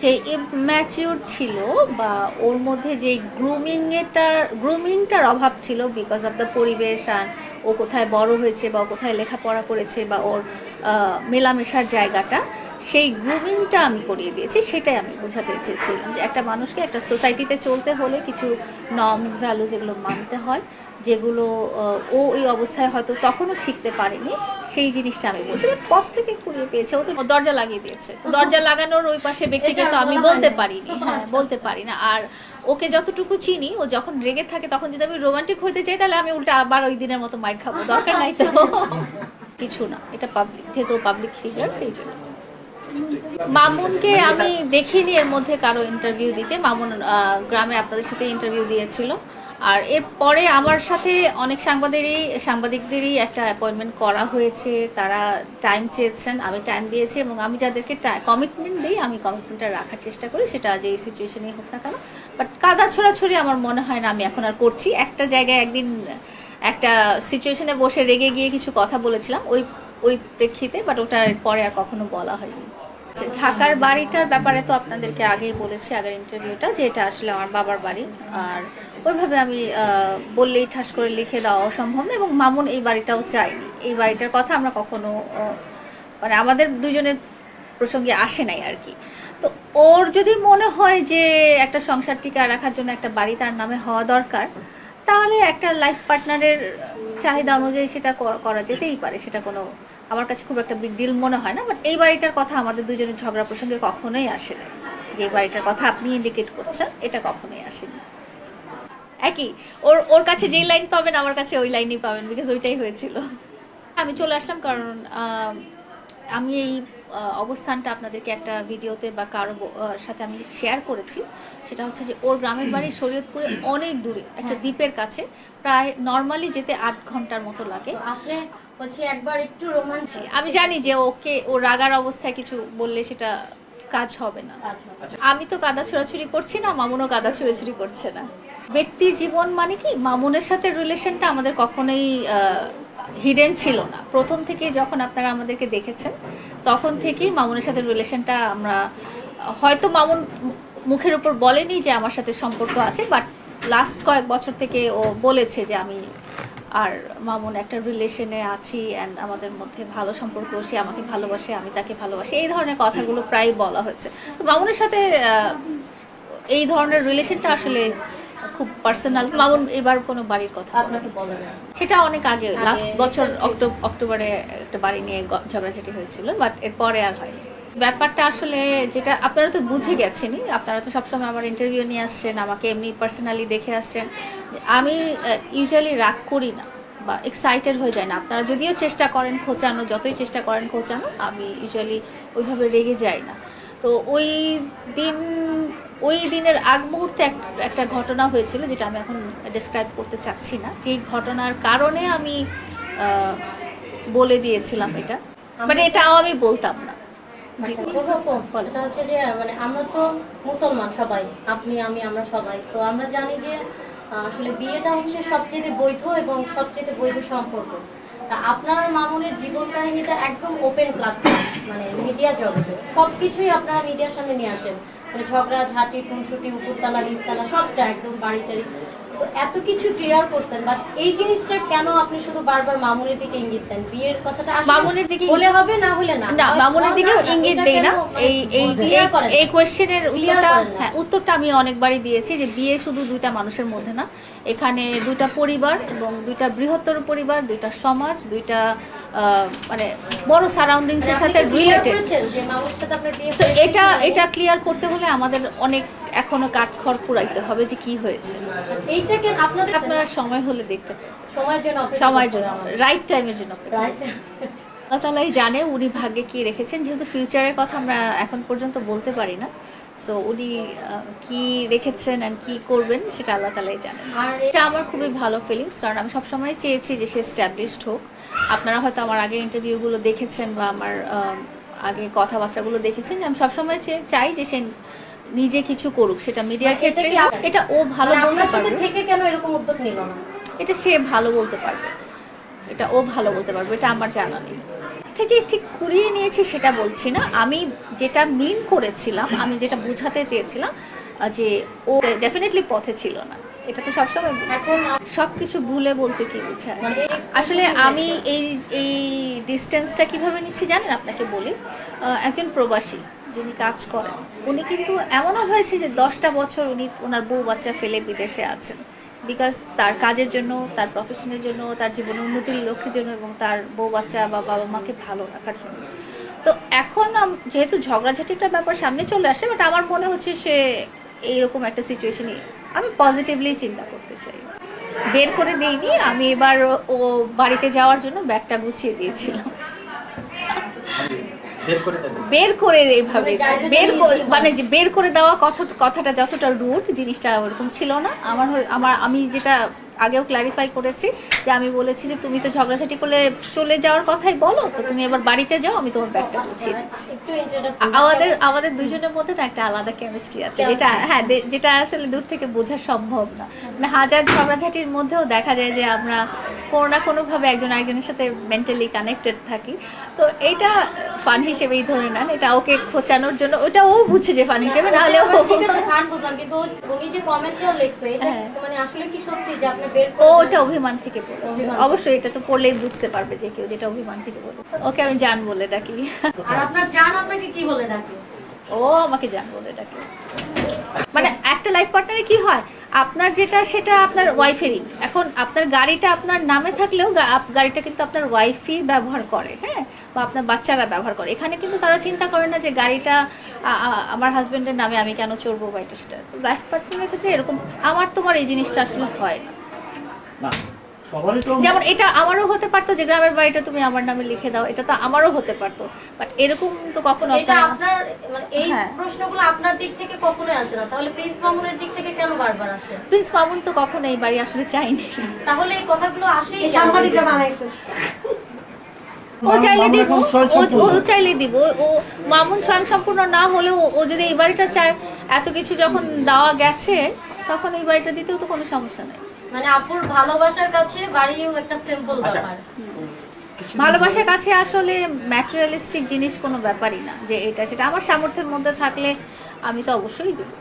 যে ম্যাচিওর ছিল বা ওর মধ্যে যে গ্রুমিংয়েটার গ্রুমিংটার অভাব ছিল বিকজ অফ দ্য পরিবেশ আর ও কোথায় বড় হয়েছে বা কোথায় লেখাপড়া করেছে বা ওর মেলামেশার জায়গাটা সেই গ্রুমিংটা আমি করিয়ে দিয়েছি সেটাই আমি বোঝাতে চেয়েছিলাম যে একটা মানুষকে একটা সোসাইটিতে চলতে হলে কিছু নর্মস ভ্যালুজ এগুলো মানতে হয় যেগুলো ও ওই অবস্থায় হয়তো তখনও শিখতে পারেনি সেই জিনিসটা আমি বলছি পথ থেকে কুড়িয়ে পেয়েছে ও তো দরজা লাগিয়ে দিয়েছে। দরজা লাগানোর ওই পাশে ব্যক্তিকে তো আমি বলতে পারিনি হ্যাঁ বলতে পারি না। আর ওকে যতটুকু চিনি ও যখন রেগে থাকে তখন যদি আমি রোমান্টিক হতে চাই তাহলে আমি উল্টা আবার ওই দিনের মতো মাইর খাব দরকার নাই তো। কিছু না এটা পাবলিক যেহেতু পাবলিক ফিগার এই জন্য। মামুনকে আমি দেখিনি এর মধ্যে কারও ইন্টারভিউ দিতে। মামুন গ্রামে আপনাদের সাথে ইন্টারভিউ দিয়েছিল। আর এরপরে আমার সাথে অনেক সাংবাদিকদেরই সাংবাদিকদেরই একটা অ্যাপয়েন্টমেন্ট করা হয়েছে। তারা টাইম চেয়েছেন, আমি টাইম দিয়েছি এবং আমি যাদেরকে কমিটমেন্ট দিই, আমি কমিটমেন্টটা রাখার চেষ্টা করি। সেটা যে সিচুয়েশনেই হোক না কেন। বাট কাদা ছোড়াছড়ি আমার মনে হয় না আমি এখন আর করছি। একটা জায়গায় একদিন একটা সিচুয়েশনে বসে রেগে গিয়ে কিছু কথা বলেছিলাম। ওই ওই প্রেক্ষিতে বাট ওটা পরে আর কখনো বলা হয়নি। আচ্ছা, ঢাকার বাড়িটার ব্যাপারে তো আপনাদেরকে আগেই বলেছি আগের ইন্টারভিউটা যে এটা আসলে আমার বাবার বাড়ি। আর ওইভাবে আমি বললেই ঠাস করে লিখে দেওয়া অসম্ভব না এবং মামুন এই বাড়িটাও চাইনি এই বাড়িটার কথা আমরা কখনো মানে আমাদের দুজনের প্রসঙ্গে আসে নাই আর কি। তো ওর যদি মনে হয় যে একটা সংসার টিকা রাখার জন্য একটা বাড়ি তার নামে হওয়া দরকার তাহলে একটা লাইফ পার্টনারের চাহিদা অনুযায়ী সেটা করা যেতেই পারে, সেটা কোনো, আমার কাছে খুব একটা বিগ ডিল মনে হয় না বাট এই বাড়িটার কথা আমাদের দুজনের ঝগড়া প্রসঙ্গে কখনোই আসে না। যে বাড়িটার কথা আপনি ইন্ডিকেট করছেন, এটা কখনোই আসেনি। একই, ওর ওর কাছে যেই লাইন পাবেন, আমার কাছে ওই লাইনই পাবেন বিকজ ওইটাই হয়েছিল। আমি চলে আসলাম কারণ আমি এই অবস্থানটা আপনাদেরকে একটা ভিডিওতে বা কারও সাথে আমি শেয়ার করেছি। সেটা হচ্ছে যে ওর গ্রামের বাড়ি শরীয়তপুরে অনেক দূরে একটা দ্বীপের কাছে। প্রায় নর্মালি যেতে আট ঘণ্টার মতো লাগে। আপনি হচ্ছে একবার একটু রোমাঞ্চিক আমি জানি যে ওকে ও রাগার অবস্থায় কিছু বললে সেটা কাজ হবে না। আমি তো কাদা ছোড়াছুড়ি করছি না মামুনও কাদা ছোড়াছুড়ি করছে না। ব্যক্তি জীবন মানে কি? মামুনের সাথে রিলেশনটা আমাদের কখনোই হিডেন ছিল না। প্রথম থেকে যখন আপনারা আমাদেরকে দেখেছেন তখন থেকেই মামুনের সাথে রিলেশনটা আমরা, হয়তো মামুন মুখের উপর বলেনি যে আমার সাথে সম্পর্ক আছে বাট লাস্ট কয়েক বছর থেকে ও বলেছে যে আমি আর মামুন একটা রিলেশনে আছি অ্যান্ড আমাদের মধ্যে ভালো সম্পর্ক, সে আমাকে ভালোবাসে, আমি তাকে ভালোবাসি, এই ধরনের কথাগুলো প্রায় বলা হয়েছে। তো মামুনের সাথে এই ধরনের রিলেশনটা আসলে খুব পার্সোনাল মামুন এবার কোনো বাড়ির কথা আপনাকে বলে সেটা অনেক আগে লাস্ট বছর অক্টো- অক্টোবরে একটা বাড়ি নিয়ে ঝগড়াঝাটি হয়েছিল বাট এরপরে আর হয়নি। ব্যাপারটা আসলে যেটা আপনারা তো বুঝে গেছেনই আপনারা তো সবসময় আমার ইন্টারভিউ নিয়ে আসছেন আমাকে এমনি পার্সোনালি দেখে আসছেন। আমি ইউজুয়ালি রাগ করি না বা এক্সাইটেড হয়ে যায় না। আপনারা যদিও চেষ্টা করেন খোঁচানো যতই চেষ্টা করেন খোঁচানো আমি ইউজুয়ালি ওইভাবে রেগে যাই না। তো ওই দিন ওই দিনের আগ মুহূর্তে এক- একটা ঘটনা হয়েছিল যেটা আমি এখন ডিসক্রাইব করতে চাচ্ছি না। যেই ঘটনার কারণে আমি বলে দিয়েছিলাম এটা। মানে এটাও আমি বলতাম না। আচ্ছা, হচ্ছে যে মানে আমরা তো মুসলমান সবাই আপনি আমি আমরা সবাই। তো আমরা জানি যে আসলে বিয়েটা হচ্ছে সবচেয়ে বৈধ এবং সবচেয়ে বৈধ সম্পর্ক। তা আপনার মামুনের জীবন কাহিনীটা একদম ওপেন প্ল্যাটফর্ম মানে মিডিয়া জগতে। সবকিছুই আপনারা মিডিয়ার সামনে নিয়ে আসেন। মানে ঝগড়া ঝাঁটি খুনসুটি উপরতলা নিচতলা সবটা একদম বাড়ি টাড়ি। তো এত কিছু ক্লিয়ার করতেন বাট এই জিনিসটা কেন আপনি শুধু বারবার মামুনের দিকে ইঙ্গিত দেন? বিয়ের কথাটা মামুনের দিকে- হলে হবে না হলে না? না মামুনের দিকেও ইঙ্গিত দেই না। এই এই এই- এই Clear উত্তরটা হ্যাঁ উত্তরটা আমি অনেকবারই দিয়েছি যে বিয়ে শুধু দুইটা মানুষের মধ্যে না। এখানে দুইটা পরিবার এবং দুইটা বৃহত্তর পরিবার দুইটা সমাজ দুইটা মানে বড় সারাউন্ডিংস এর সাথে রিলেটেড হয়েছে? এটা এটা ক্লিয়ার করতে হলে আমাদের অনেক এখনও কাঠখড় পুরাইতে হবে যে কি হয়েছে। এইটা কেন আপনাদের আপনারা সময় হলে দেখতে সময়ের জন্য সময়ের জন্য রাইট টাইমের জন্য রাইট আল্লাহ তালাই জানে উনি ভাগ্যে কি রেখেছেন। যেহেতু ফিউচারের কথা আমরা এখন পর্যন্ত বলতে পারি না। সো উনি কি রেখেছেন অ্যান্ড কি করবেন সেটা আল্লাহ তালাই জানেন। আর এটা আমার খুবই ভালো ফিলিংস কারণ আমি সবসময় চেয়েছি যে সে স্ট্যাবলিশড হোক। আপনারা হয়তো আমার আগের ইন্টারভিউগুলো দেখেছেন বা আমার আগে কথাবার্তাগুলো দেখেছেন যে আমি সবসময় চাই যে সে নিজে কিছু করুক সেটা মিডিয়ার মানে ক্ষেত্রে এটা ও ভালো মানে বলতে পারবে। থেকে কেন এরকম উদ্যোগ নিল না? এটা সে ভালো বলতে পারবে। এটা ও ভালো বলতে পারবে এটা আমার জানা নেই। থেকে ঠিক কুড়িয়ে নিয়েছি সেটা বলছি না। আমি যেটা মিন করেছিলাম আমি যেটা বোঝাতে চেয়েছিলাম যে ও ডেফিনেটলি পথে ছিল না। এটা তো সবসময়। সব কিছু ভুলে বলতে কি বোঝায়? মানে আসলে আমি এই এই ডিস্টেন্সটা কীভাবে নিচ্ছি জানেন? আপনাকে বলি। একজন প্রবাসী যিনি কাজ করেন উনি কিন্তু এমনও হয়েছে যে দশটা বছর উনি ওনার বউ বাচ্চা ফেলে বিদেশে আছেন। বিকজ তার কাজের জন্য তার প্রফেশনের জন্য তার জীবনের উন্নতির লক্ষ্যের জন্য এবং তার বউ বাচ্চা বা বাবা মাকে ভালো রাখার জন্য। তো এখন যেহেতু ঝগড়াঝাটি একটা ব্যাপার সামনে চলে আসে বাট আমার মনে হচ্ছে সে এইরকম একটা সিচুয়েশনে আমি পজিটিভলি চিন্তা করতে চাই। বের করে দিইনি আমি এবার ও- ও বাড়িতে যাওয়ার জন্য ব্যাগটা গুছিয়ে দিয়েছিলাম। বের করে এইভাবে মানে বের easy মানে যে বের করে দেওয়া কথা কথাটা যতটা রুট জিনিসটা ওরকম ছিল না। আমার হয়ে- আমার আমি যেটা আগেও ক্লারিফাই করেছি যে আমি বলেছি যে তুমি তো ঝগড়াঝাটি করলে চলে যাওয়ার কথাই বলো তো তুমি এবার বাড়িতে যাও আমি তোমার ব্যাগটা গুছিয়ে দিচ্ছি আমাদের আমাদের দুজনের মধ্যে না একটা আলাদা কেমিস্ট্রি আছে। যেটা হ্যাঁ যেটা আসলে দূর থেকে বোঝা সম্ভব না মানে হাজার ঝগড়াঝাটির মধ্যেও দেখা যায় যে আমরা কোনো না কোনোভাবে একজন আরেকজনের সাথে মেন্টালি কানেক্টেড থাকি তো এইটা ফান হিসেবেই ধরে নেন এটা ওকে খোঁচানোর জন্য ওটা ও বুঝছে যে ফান হিসেবে না ঠিক আছে ফান বুঝলাম কিন্তু উনি যে লিখছে এটা হ্যাঁ। মানে আসলে কি সত্যি যে আপনি ও ওটা অভিমান থেকে বলেছে অবশ্যই এটা তো পড়লেই বুঝতে পারবে যে কেউ যেটা অভিমান থেকে বলে ওকে আমি জান বলে ডাকি। আর আপনার জান আপনাকে কি বলে ডাকে? ও আমাকে জান বলে ডাকে। মানে একটা লাইফ পার্টনারে কি হয়? আপনার যেটা সেটা আপনার ওয়াইফেরই এখন আপনার গাড়িটা আপনার নামে থাকলেও গাড়িটা কিন্তু আপনার ওয়াইফই ব্যবহার করে হ্যাঁ? বা আপনার বাচ্চারা ব্যবহার করে। এখানে কিন্তু তারা চিন্তা করে না যে গাড়িটা আমার হাজবেন্ডের নামে আমি কেন চড়বো বা এটা সেটা। লাইফ পার্টনারের ক্ষেত্রে এরকম আমার তোমার এই জিনিসটা আসলে হয় না। না যেমন এটা আমারও হতে পারতো যে গ্রামের বাড়িটা তুমি আমার নামে লিখে দাও এটা তো আমারও হতে পারতো। বাট এরকম তো কখনো এটা আপনার- মানে এই হ্যাঁ। প্রশ্নগুলো আপনার দিক থেকে কখনোই আসে না। তাহলে প্রিন্স মামুনের দিক থেকে কেন বারবার আসে? প্রিন্স মামুন তো কখনো এই বাড়ি আসলে চাইনি তাহলে এই কথাগুলো আসেই এই সাংবাদিকরা বানাইছে। ও চাইলে দিব ও চাইলে দিব। ও- ও মামুন স্বয়ং সম্পূর্ণ না হলেও ও যদি এই বাড়িটা চায় এত কিছু যখন দেওয়া গেছে তখন এই বাড়িটা দিতেও তো কোনো সমস্যা নেই। মানে আপুর ভালোবাসার কাছে বাড়িও একটা সিম্পল আচ্ছা। ব্যাপার। ভালোবাসার কাছে আসলে ম্যাটেরিয়ালিস্টিক জিনিস কোনো ব্যাপারই না যে এটা সেটা। আমার সামর্থ্যের মধ্যে থাকলে আমি তো অবশ্যই দেবো